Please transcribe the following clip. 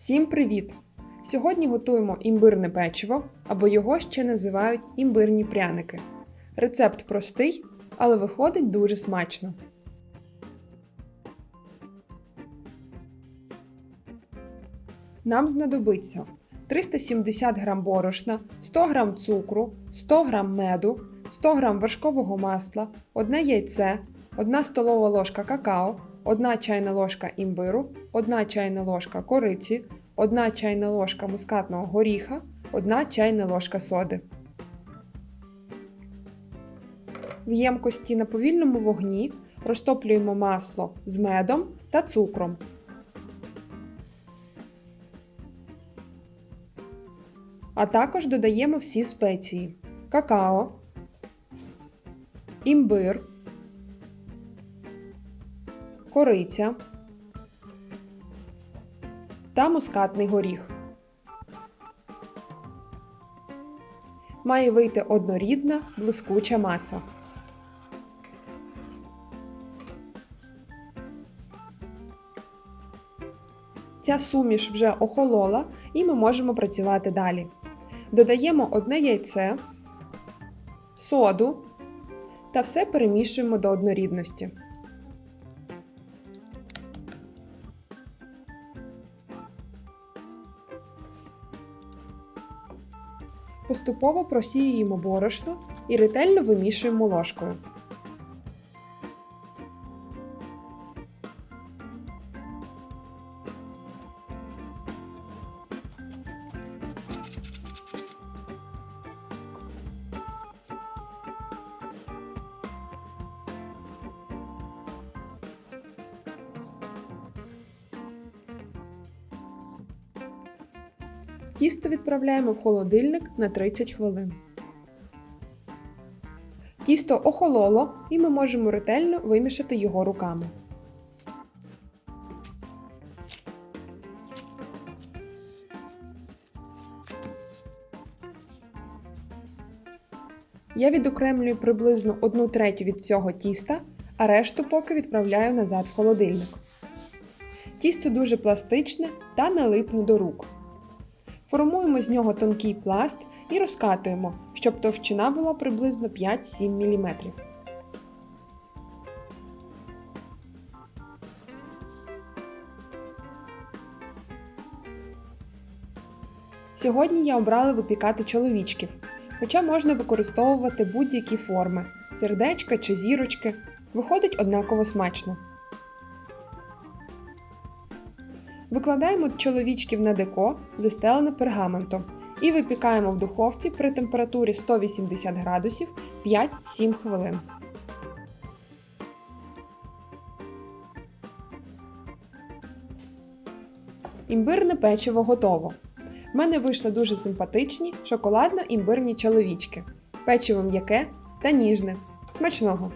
Всім привіт! Сьогодні готуємо імбирне печиво, або його ще називають імбирні пряники. Рецепт простий, але виходить дуже смачно. Нам знадобиться 370 г борошна, 100 г цукру, 100 г меду, 100 г вершкового масла, 1 яйце, 1 столова ложка какао, 1 чайна ложка імбиру, 1 чайна ложка кориці, 1 чайна ложка мускатного горіха, 1 чайна ложка соди. В ємкості на повільному вогні розтоплюємо масло з медом та цукром. А також додаємо всі спеції: какао, імбир, кориця та мускатний горіх. Має вийти однорідна блискуча маса. Ця суміш вже охолола і ми можемо працювати далі. Додаємо одне яйце, соду та все перемішуємо до однорідності. Поступово просіюємо борошно і ретельно вимішуємо ложкою. Тісто відправляємо в холодильник на 30 хвилин. Тісто охололо і ми можемо ретельно вимішати його руками. Я відокремлюю приблизно 1 третю від цього тіста, а решту поки відправляю назад в холодильник. Тісто дуже пластичне та не липне до рук. Формуємо з нього тонкий пласт і розкатуємо, щоб товщина була приблизно 5-7 мм. Сьогодні я обрала випікати чоловічків, хоча можна використовувати будь-які форми сердечка чи зірочки. Виходить однаково смачно. Викладаємо чоловічків на деко, застелене пергаментом, і випікаємо в духовці при температурі 180 градусів 5-7 хвилин. Імбирне печиво готово. В мене вийшли дуже симпатичні шоколадно-імбирні чоловічки. Печиво м'яке та ніжне. Смачного!